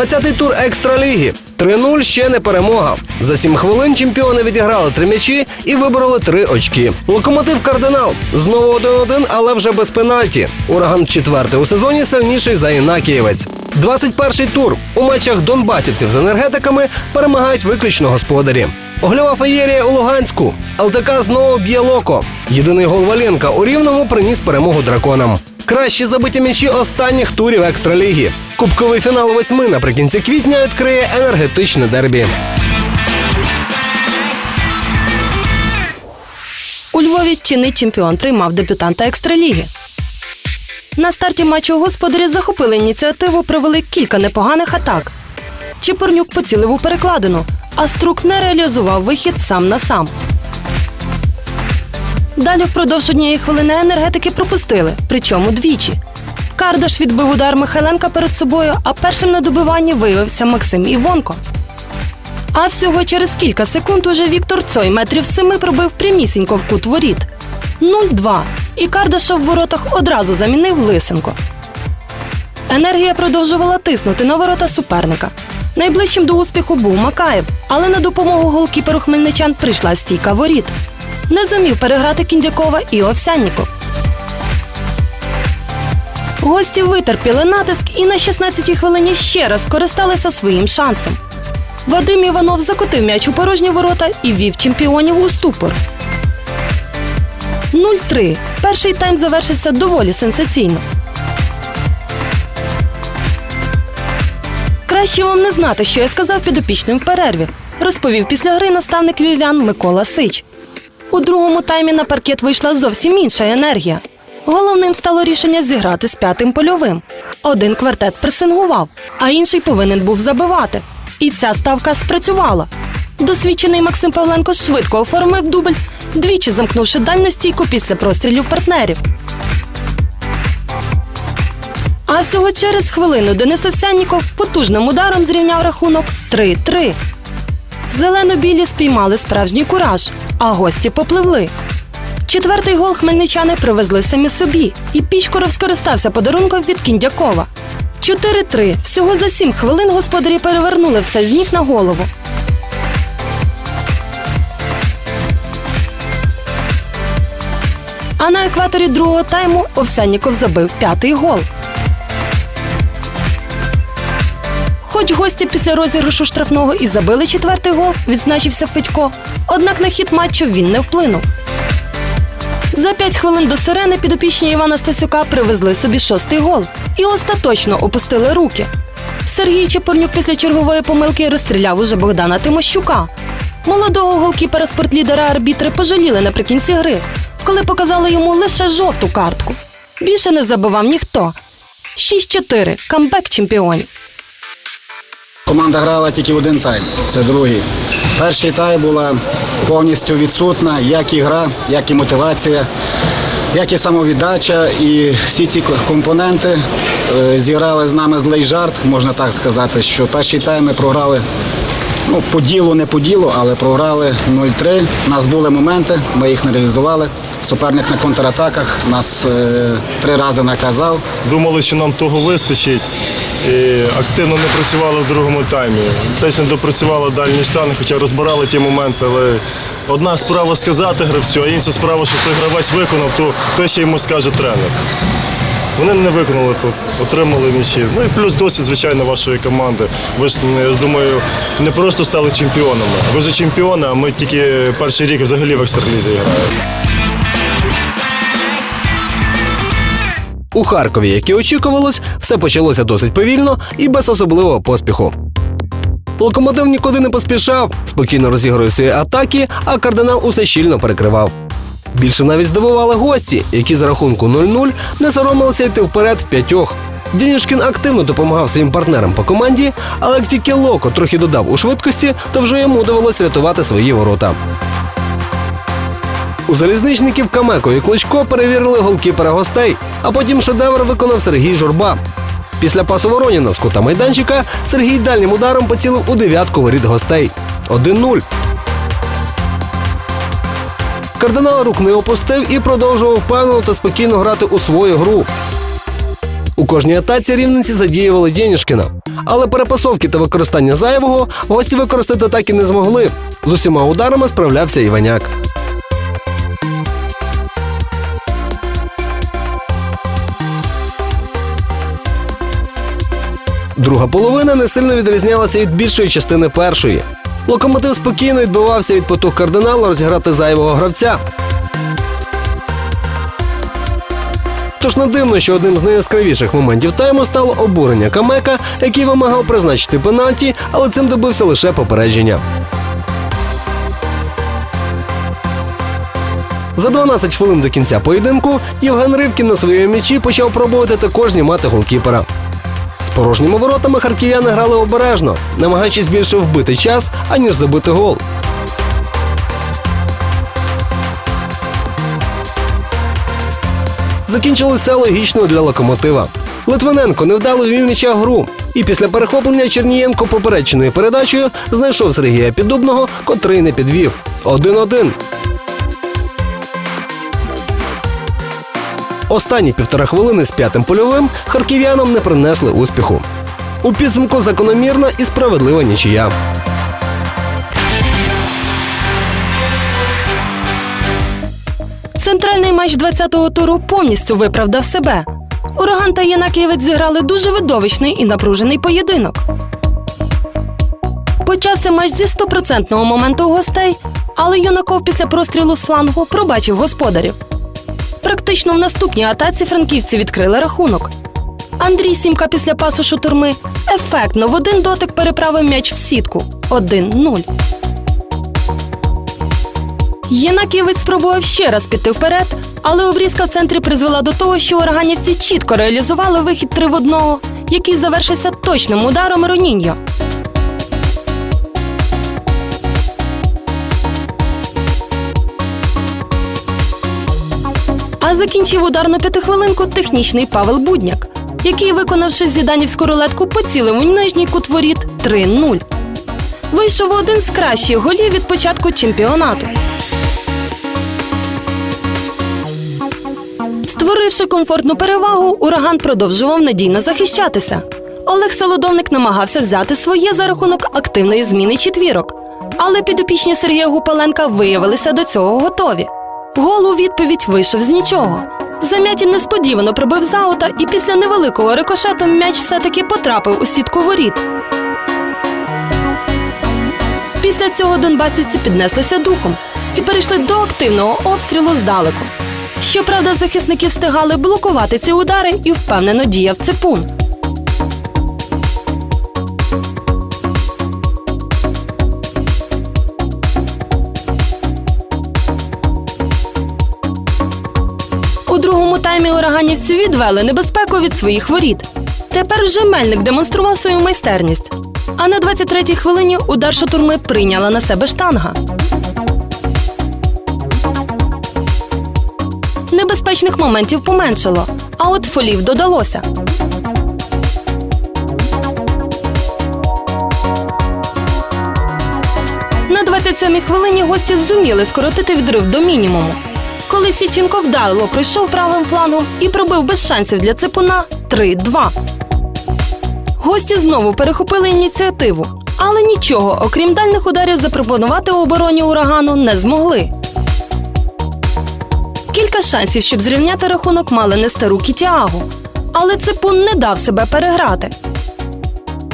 20-й тур екстраліги. 3-0 ще не перемога. За 7 хвилин чемпіони відіграли три м'ячі і вибороли три очки. Локомотив кардинал знову 1-1, але вже без пенальті. Ураган четвертий у сезоні сильніший за Інакієвець. 21-й тур у матчах донбасівців з енергетиками перемагають виключно господарі. Гольова феєрія у Луганську. ЛТК знову б'є локо. Єдиний гол Валенка у рівному приніс перемогу драконам. Кращі забиті м'ячі останніх турів екстраліги. Кубковий фінал восьми наприкінці квітня відкриє енергетичне дербі. У Львові чинний чемпіон приймав дебютанта екстраліги. На старті матчу господарі захопили ініціативу, провели кілька непоганих атак. Чепурнюк поцілив у перекладину, а струк не реалізував вихід сам на сам. Далі впродовж однієї хвилини енергетики пропустили, причому двічі. Кардаш відбив удар Михайленка перед собою, а першим на добиванні виявився Максим Івонко. А всього через кілька секунд уже Віктор Цой метрів семи пробив прямісінько в кут воріт. 0-2. І Кардаша в воротах одразу замінив Лисенко. Енергія продовжувала тиснути на ворота суперника. Найближчим до успіху був Макаєв, але на допомогу голкіперу хмельничан прийшла стійка воріт. Не зумів переграти Кіндякова і Овсянніков. Гості витерпіли натиск і на 16-й хвилині ще раз скористалися своїм шансом. Вадим Іванов закотив м'яч у порожні ворота і ввів чемпіонів у ступор. 0-3. Перший тайм завершився доволі сенсаційно. Краще вам не знати, що я сказав підопічним в перерві, розповів після гри наставник львів'ян Микола Сич. У другому таймі на паркет вийшла зовсім інша енергія. Головним стало рішення зіграти з п'ятим польовим. Один квартет пресингував, а інший повинен був забивати. І ця ставка спрацювала. Досвідчений Максим Павленко швидко оформив дубль, двічі замкнувши дальню стійку після прострілів партнерів. А всього через хвилину Денис Овсянніков потужним ударом зрівняв рахунок 3-3. Зелено-білі спіймали справжній кураж, а гості попливли. Четвертий гол хмельничани привезли самі собі, і Пічкоров скористався подарунком від Кіндякова. 4-3. Всього за сім хвилин господарі перевернули все з ніг на голову. А на екваторі другого тайму Овсянніков забив п'ятий гол. Хоч гості після розіграшу штрафного і забили четвертий гол, відзначився Федько. Однак на хід матчу він не вплинув. За п'ять хвилин до сирени підопічні Івана Стасюка привезли собі шостий гол і остаточно опустили руки. Сергій Чепурнюк після чергової помилки розстріляв уже Богдана Тимощука. Молодого голкіпера спортлідера арбітри пожаліли наприкінці гри, коли показали йому лише жовту картку. Більше не забивав ніхто. 6-4. Камбек чемпіонів. Команда грала тільки один тайм, це другий. Перший тайм була повністю відсутна, як і гра, як і мотивація, як і самовіддача. І всі ці компоненти е, зіграли з нами злий жарт, можна так сказати, що перший тайм ми програли. Ну, по ділу, не по ділу, але програли 0-3. У нас були моменти, ми їх не реалізували. Суперник на контратаках нас е, три рази наказав. Думали, що нам того вистачить. І активно не працювали в другому таймі. Десь не допрацювали дальні штани, хоча розбирали ті моменти. Але одна справа сказати гравцю, а інша справа, що той гравець виконав, то, то ще йому скаже тренер. Вони не виконали тут, отримали м'ячі. Ну і плюс досвід, звичайно, вашої команди. Ви ж я думаю, не просто стали чемпіонами. Ви вже чемпіони, а ми тільки перший рік взагалі в екстралізі граємо. У Харкові, як і очікувалось, все почалося досить повільно і без особливого поспіху. Локомотив нікуди не поспішав, спокійно розігрує свої атаки, а кардинал усе щільно перекривав. Більше навіть здивували гості, які за рахунку 0-0 не соромилися йти вперед в п'ятьох. Дінішкін активно допомагав своїм партнерам по команді, але як тільки Локо трохи додав у швидкості, то вже йому довелось рятувати свої ворота. У залізничників Камеко і Кличко перевірили голкіпера гостей, а потім шедевр виконав Сергій Журба. Після пасу Вороніна з кута майданчика Сергій дальнім ударом поцілив у дев'ятку воріт гостей. 1-0. Кардинал рук не опустив і продовжував впевнено та спокійно грати у свою гру. У кожній атаці рівненці задіювали Дєнішкіна. Але перепасовки та використання зайвого гості використати так і не змогли. З усіма ударами справлявся Іваняк. Друга половина не сильно відрізнялася від більшої частини першої. Локомотив спокійно відбивався від потух кардинала розіграти зайвого гравця. Тож не дивно, що одним з найяскравіших моментів тайму стало обурення Камека, який вимагав призначити пенальті, але цим добився лише попередження. За 12 хвилин до кінця поєдинку Євген Ривкін на своєму м'ячі почав пробувати також знімати голкіпера. З порожніми воротами харків'яни грали обережно, намагаючись більше вбити час, аніж забити гол. Закінчилося логічно для локомотива. Литвиненко невдало вів м'яча гру. І після перехоплення Чернієнко попереченою передачею знайшов Сергія Піддубного, котрий не підвів. 1-1. Останні півтора хвилини з п'ятим польовим харків'янам не принесли успіху. У підсумку закономірна і справедлива нічия. Центральний матч 20-го туру повністю виправдав себе. Ураган та Єнакієвець зіграли дуже видовищний і напружений поєдинок. Почався матч зі стопроцентного моменту гостей, але Юнаков після прострілу з флангу пробачив господарів. Практично в наступній атаці франківці відкрили рахунок. Андрій Сімка після пасу шутурми ефектно в один дотик переправив м'яч в сітку 1-0. Єнаківець спробував ще раз піти вперед, але обрізка в центрі призвела до того, що ураганівці чітко реалізували вихід 3 в 1, який завершився точним ударом Роніньо. А закінчив ударну п'ятихвилинку технічний Павел Будняк, який, виконавши зіданівську рулетку, поцілив у нижній кут воріт 3-0. Вийшов один з кращих голів від початку чемпіонату. Створивши комфортну перевагу, ураган продовжував надійно захищатися. Олег Солодовник намагався взяти своє за рахунок активної зміни четвірок. Але підопічні Сергія Гупаленка виявилися до цього готові. Гол у відповідь вийшов з нічого. Замятін несподівано пробив з аута, і після невеликого рикошету м'яч все-таки потрапив у сітку воріт. Після цього донбасівці піднеслися духом і перейшли до активного обстрілу здалеку. Щоправда, захисники встигали блокувати ці удари і впевнено діяв ципун. Другому таймі ураганівці відвели небезпеку від своїх воріт. Тепер вже Мельник демонстрував свою майстерність. А на 23-й хвилині удар шатурми прийняла на себе штанга. Небезпечних моментів поменшало, а от фолів додалося. На 27-й хвилині гості зуміли скоротити відрив до мінімуму. Коли Січенко вдало пройшов правим флангом і пробив без шансів для ципуна 3-2. Гості знову перехопили ініціативу, але нічого, окрім дальних ударів, запропонувати обороні урагану не змогли. Кілька шансів, щоб зрівняти рахунок, мали нести руки Тіагу, але ципун не дав себе переграти.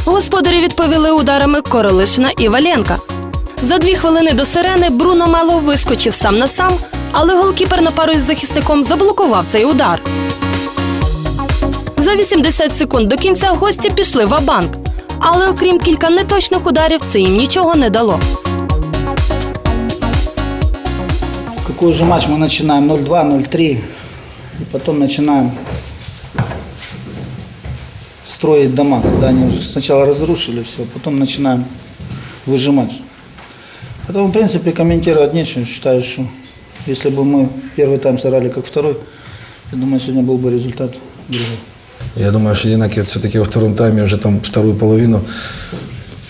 Господарі відповіли ударами Королишина і Валенка. За дві хвилини до сирени Бруно Мело вискочив сам на сам, але голкіпер на пару із захисником заблокував цей удар. За 80 секунд до кінця гості пішли в банк але окрім кілька неточних ударів, це їм нічого не дало. Какой же матч мы начинаем? 0-2, 0-3. И потом начинаем строить дома, когда они уже сначала разрушили все, потом начинаем выжимать. Поэтому, в принципе, комментировать нечего. Считаю, что если бы мы первый тайм сыграли как второй, я думаю, сегодня был бы результат другой. Я думаю, что Янакиев все-таки во втором тайме уже там вторую половину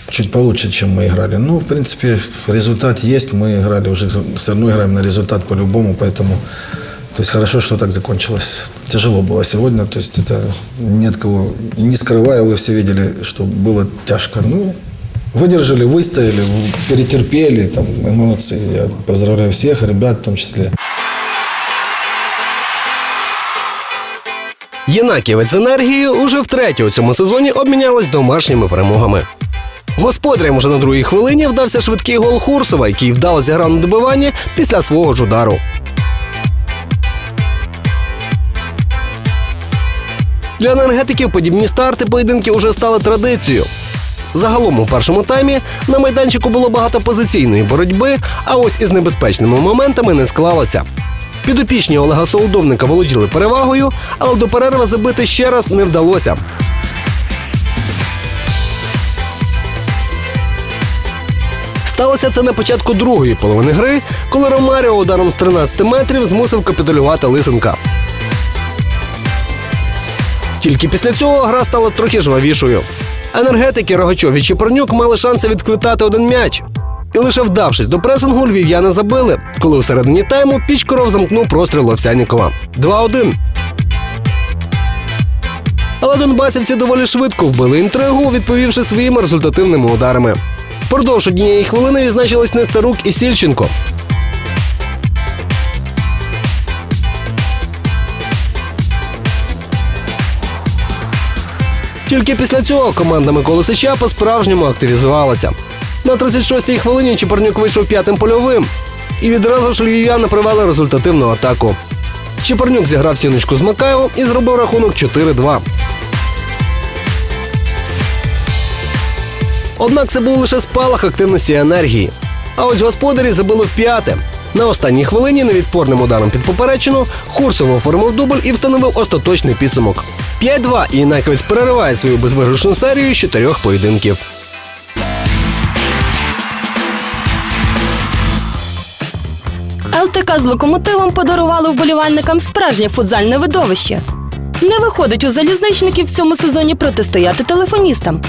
чуть получше, чем мы играли. Ну, в принципе, результат есть. Мы играли уже, все равно играем на результат по-любому, поэтому То есть хорошо, что так закончилось. Тяжело было сегодня, то есть это нет кого, не скрывая, вы все видели, что было тяжко. Ну, выдержали, выстояли, в- перетерпели, там, молодцы. Я поздравляю всех, ребят в том числе. Єнаківець з енергією уже втретє у цьому сезоні обмінялись домашніми перемогами. Господарям уже на другій хвилині вдався швидкий гол Хурсова, який вдало зіграв на добиванні після свого ж удару. Для енергетиків подібні старти поєдинки уже стали традицією. Загалом у першому таймі на майданчику було багато позиційної боротьби, а ось із небезпечними моментами не склалося. Підопічні Олега Солодовника володіли перевагою, але до перерви забити ще раз не вдалося. Сталося це на початку другої половини гри, коли Ромаріо ударом з 13 метрів змусив капітулювати Лисенка. Тільки після цього гра стала трохи жвавішою. Енергетики Рогачов і Чепурнюк мали шанси відквитати один м'яч. І лише вдавшись до пресингу, львів'яни забили, коли у середині тайму Пічкоров замкнув простріл Овсянікова. 2-1. Але донбасівці доволі швидко вбили інтригу, відповівши своїми результативними ударами. Впродовж однієї хвилини відзначились Нестерук і Сільченко. Тільки після цього команда Миколи Сича по-справжньому активізувалася. На 36-й хвилині Чепурнюк вийшов п'ятим польовим. І відразу ж львів'яни провели результативну атаку. Чепурнюк зіграв сіночку з Макаєвом і зробив рахунок 4-2. Однак це був лише спалах активності і енергії. А ось господарі забили в п'яте. На останній хвилині невідпорним ударом під поперечину Хурсов оформив дубль і встановив остаточний підсумок. 5-2 і Інаковець перериває свою безвиграшну серію з чотирьох поєдинків. ЛТК з локомотивом подарували вболівальникам справжнє футзальне видовище. Не виходить у залізничників в цьому сезоні протистояти телефоністам.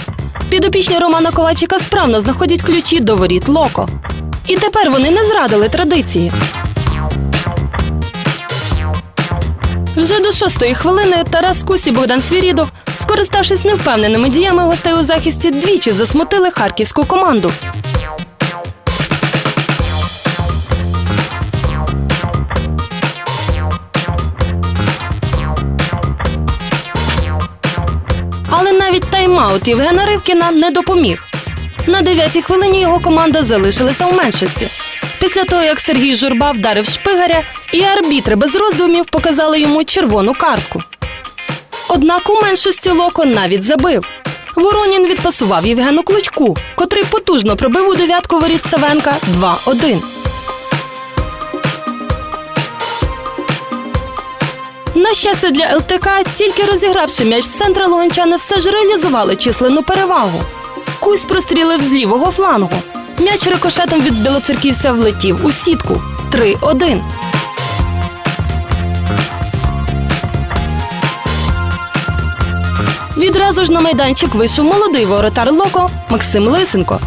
Підопічні Романа Ковальчика справно знаходять ключі до воріт локо. І тепер вони не зрадили традиції. Вже до шостої хвилини Тарас Кус і Богдан Свірідов, скориставшись невпевненими діями гостей у захисті, двічі засмутили харківську команду. Але навіть тайм-аут Євгена Ривкіна не допоміг. На дев'ятій хвилині його команда залишилася в меншості. Після того, як Сергій Журба вдарив шпигаря, і арбітри без роздумів показали йому червону картку. Однак у меншості Локо навіть забив. Воронін відпасував Євгену Клочку, котрий потужно пробив у дев'ятку воріт Савенка 2-1. На щастя для ЛТК, тільки розігравши м'яч з центра луганчани все ж реалізували численну перевагу. Кусь прострілив з лівого флангу. М'яч рикошетом від білоцерківця влетів у сітку 3-1. Відразу ж на майданчик вийшов молодий воротар Локо Максим Лисенко.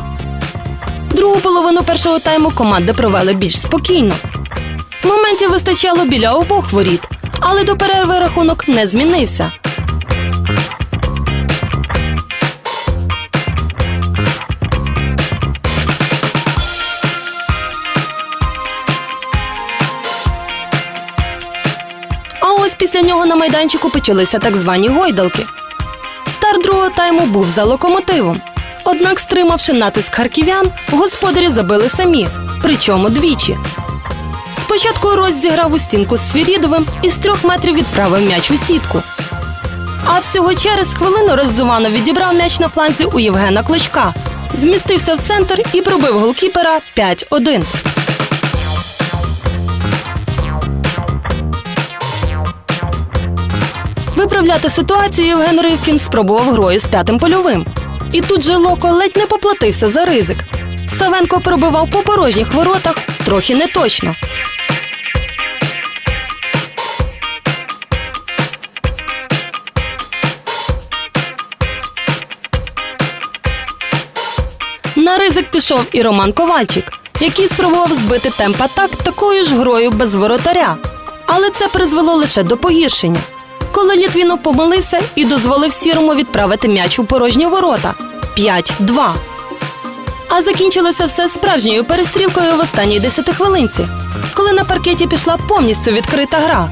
Другу половину першого тайму команди провели більш спокійно. Моментів вистачало біля обох воріт, але до перерви рахунок не змінився. Після нього на майданчику почалися так звані гойдалки. Старт другого тайму був за локомотивом. Однак, стримавши натиск харків'ян, господарі забили самі, причому двічі. Спочатку Рось зіграв у стінку з Свірідовим і з трьох метрів відправив м'яч у сітку. А всього через хвилину Роззуванов відібрав м'яч на фланзі у Євгена Клочка, змістився в центр і пробив голкіпера 5-1. Виправляти ситуацію Євген Ривкін спробував грою з п'ятим польовим. І тут же Локо ледь не поплатився за ризик. Савенко пробивав по порожніх воротах трохи неточно. На ризик пішов і Роман Ковальчик, який спробував збити темп атак такою ж грою без воротаря. Але це призвело лише до погіршення. Коли Літвінов помилився і дозволив сірому відправити м'яч у порожні ворота 5-2. А закінчилося все справжньою перестрілкою в останній десятихвилинці, коли на паркеті пішла повністю відкрита гра.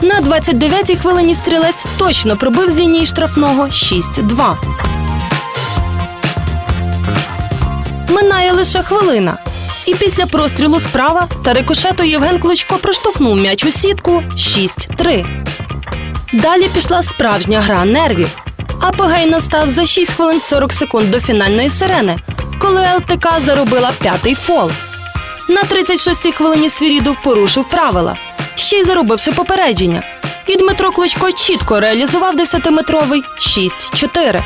На 29-й хвилині стрілець точно пробив з лінії штрафного 6-2. Минає лише хвилина. І після прострілу справа та рикошету Євген Кличко проштовхнув м'яч у сітку 6-3. Далі пішла справжня гра нервів. Апогей настав за 6 хвилин 40 секунд до фінальної сирени, коли ЛТК заробила п'ятий фол. На 36-й хвилині Свірідов порушив правила, ще й заробивши попередження. І Дмитро Кличко чітко реалізував 10-метровий 6-4.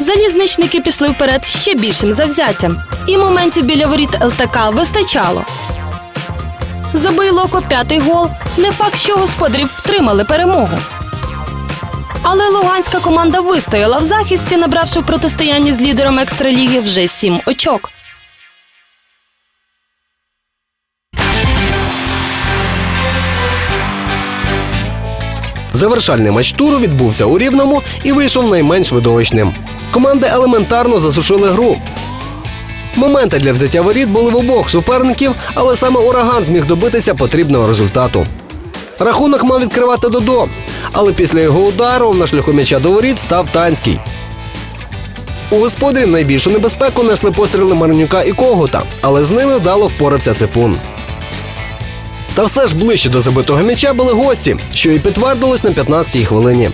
Залізничники пішли вперед ще більшим завзяттям, і моментів біля воріт ЛТК вистачало. Забий Локо п'ятий гол. Не факт, що господарів втримали перемогу. Але луганська команда вистояла в захисті, набравши в протистоянні з лідером екстраліги вже сім очок. Завершальний матч туру відбувся у Рівному і вийшов найменш видовищним. Команди елементарно засушили гру. Моменти для взяття воріт були в обох суперників, але саме ураган зміг добитися потрібного результату. Рахунок мав відкривати Додо, але після його удару на шляху м'яча до воріт став Танський. У господарів найбільшу небезпеку несли постріли Маринюка і Когута, але з ними вдало впорався Ципун. Та все ж ближче до забитого м'яча були гості, що і підтвердилось на 15-й хвилині.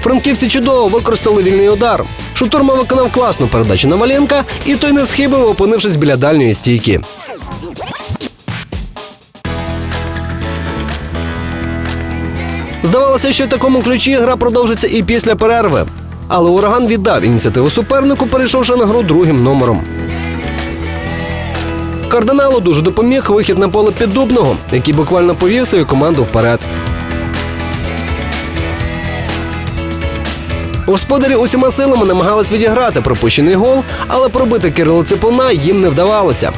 Франківці чудово використали вільний удар. Шутурма виконав класну передачу на Маленка, і той не схибив, опинившись біля дальньої стійки. Здавалося, що в такому ключі гра продовжиться і після перерви. Але ураган віддав ініціативу супернику, перейшовши на гру другим номером. Кардиналу дуже допоміг вихід на поле піддубного, який буквально повів свою команду вперед. Господарі усіма силами намагались відіграти пропущений гол, але пробити Кирило Ципуна їм не вдавалося.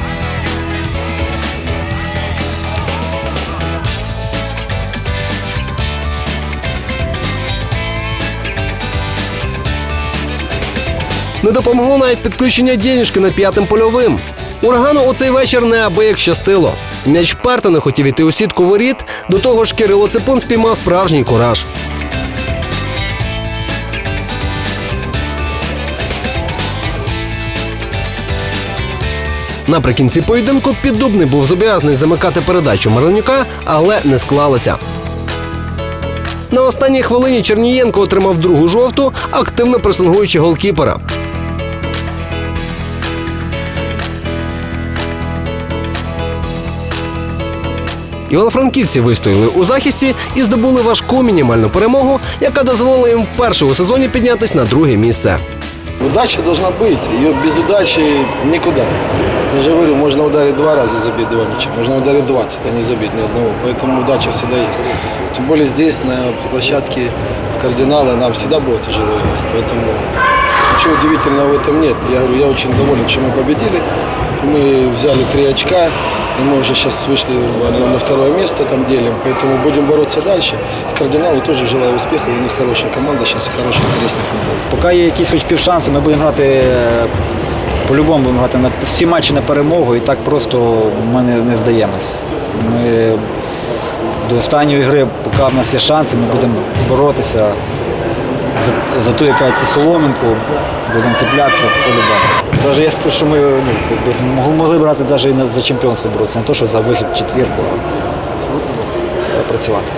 Не допомогло навіть підключення дєнішки над п'ятим польовим. Урагану у цей вечір неабияк щастило. М'яч вперто не хотів іти у сітку воріт, до того ж Кирило Ципун спіймав справжній кураж. Наприкінці поєдинку піддубний був зобов'язаний замикати передачу Марленюка, але не склалося. На останній хвилині Чернієнко отримав другу жовту, активно пресингуючи голкіпера. Івано-франківці вистояли у захисті і здобули важку мінімальну перемогу, яка дозволила їм вперше у сезоні піднятися на друге місце. Удача должна быть. Ее без удачи никуда. Я же говорю, можно ударить два раза и забить два мяча. Можно ударить 20, а не забить ни одного. Поэтому удача всегда есть. Тем более здесь, на площадке кардинала, нам всегда было тяжело играть. Поэтому ничего удивительного в этом нет. Я говорю, я очень доволен, что мы победили. Мы взяли три очка, и мы уже сейчас вышли на на второе место, там делим. Поэтому будем бороться дальше. Кардиналу тоже желаю успеха. У них хорошая команда, сейчас хороший, интересный футбол. Поки є якісь хоч півшанси, ми будемо грати е, по-любому будемо грати на всі матчі на перемогу і так просто ми не, не здаємось. Ми до останньої гри, поки в нас є шанси, ми будемо боротися за, за ту, яка це соломінку, будемо цеплятися по-любому. Навіть я скажу, що ми ну, могли- брати навіть і за чемпіонство боротися, не то, що за вихід четвірку, а працювати.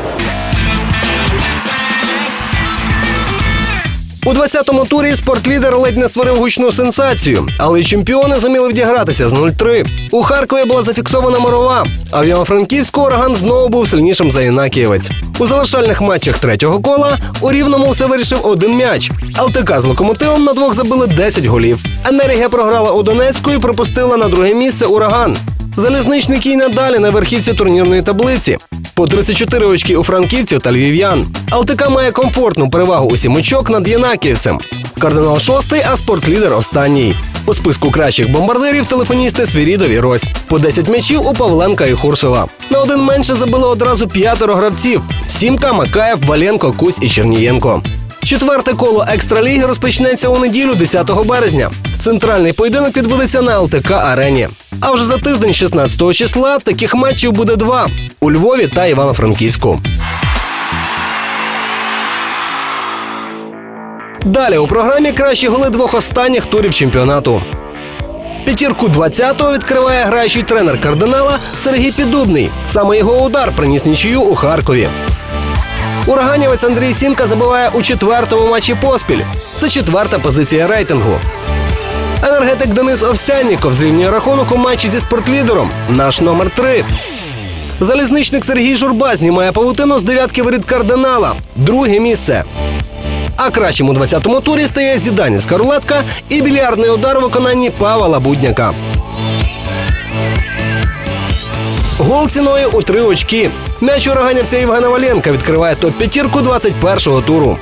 У 20-му турі спортлідер ледь не створив гучну сенсацію, але чемпіони зуміли відігратися з 0-3. У Харкові була зафіксована морова, а в Івано-Франківську ураган знову був сильнішим за Інакієвець. У завершальних матчах третього кола у Рівному все вирішив один м'яч. ЛТК з локомотивом на двох забили 10 голів. Енергія програла у Донецьку і пропустила на друге місце ураган. Залізничники й надалі на верхівці турнірної таблиці. по 34 очки у франківців та львів'ян. ЛТК має комфортну перевагу у сім очок над Янаківцем. Кардинал шостий, а спортлідер останній. У списку кращих бомбардирів телефоністи Свірідов і Рось. По 10 м'ячів у Павленка і Хурсова. На один менше забили одразу п'ятеро гравців: Сімка, Макаєв, Валенко, Кусь і Чернієнко. Четверте коло екстраліги розпочнеться у неділю, 10 березня. Центральний поєдинок відбудеться на ЛТК Арені. А вже за тиждень, 16 числа, таких матчів буде два у Львові та Івано-Франківську. Далі у програмі кращі голи двох останніх турів чемпіонату. П'ятірку 20-го відкриває граючий тренер кардинала Сергій Піддубний. Саме його удар приніс нічию у Харкові. Ураганівець Андрій Сімка забиває у четвертому матчі поспіль. Це четверта позиція рейтингу. Енергетик Денис Овсянніков зрівнює рахунок у матчі зі спортлідером. Наш номер 3 Залізничник Сергій Журба знімає павутину з дев'ятки воріт кардинала. Друге місце. А кращим у 20-му турі стає зіданівська рулетка і більярдний удар у виконанні Павла Будняка. Гол ціною у три очки. М'яч ураганівця Євгена Валенка відкриває топ-п'ятірку 21-го туру.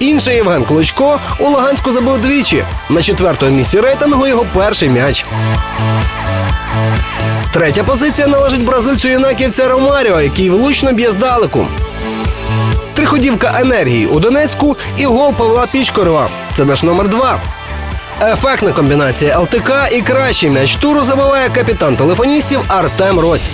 Інший Євген Клочко у Луганську забив двічі. На четвертому місці рейтингу його перший м'яч. Третя позиція належить бразильцю юнаківця Ромаріо, який влучно б'є здалеку. Триходівка енергії у Донецьку і гол Павла Пічкорова. Це наш номер два. Ефектна комбінація ЛТК і кращий м'яч туру забиває капітан телефоністів Артем Рось.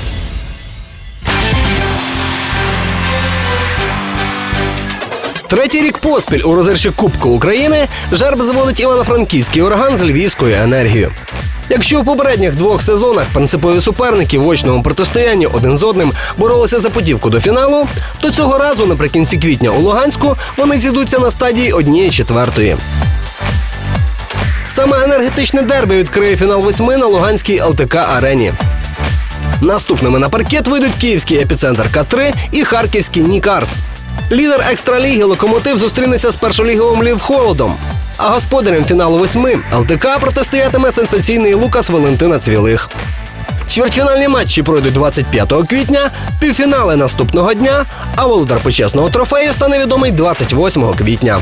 Третій рік поспіль у розіграші Кубку України жерб заводить Івано-Франківський ураган з львівською енергією. Якщо у попередніх двох сезонах принципові суперники в очному протистоянні один з одним боролися за путівку до фіналу, то цього разу наприкінці квітня у Луганську вони зійдуться на стадії однієї четвертої. Саме енергетичне дерби відкриє фінал восьми на Луганській ЛТК арені. Наступними на паркет вийдуть київський епіцентр К3 і харківський Нікарс. Лідер екстраліги локомотив зустрінеться з першоліговим Лівхолодом. А господарем фіналу восьми ЛТК протистоятиме сенсаційний Лукас Валентина Цвілих. Чвертьфінальні матчі пройдуть 25 квітня, півфінали наступного дня, а володар почесного трофею стане відомий 28 квітня.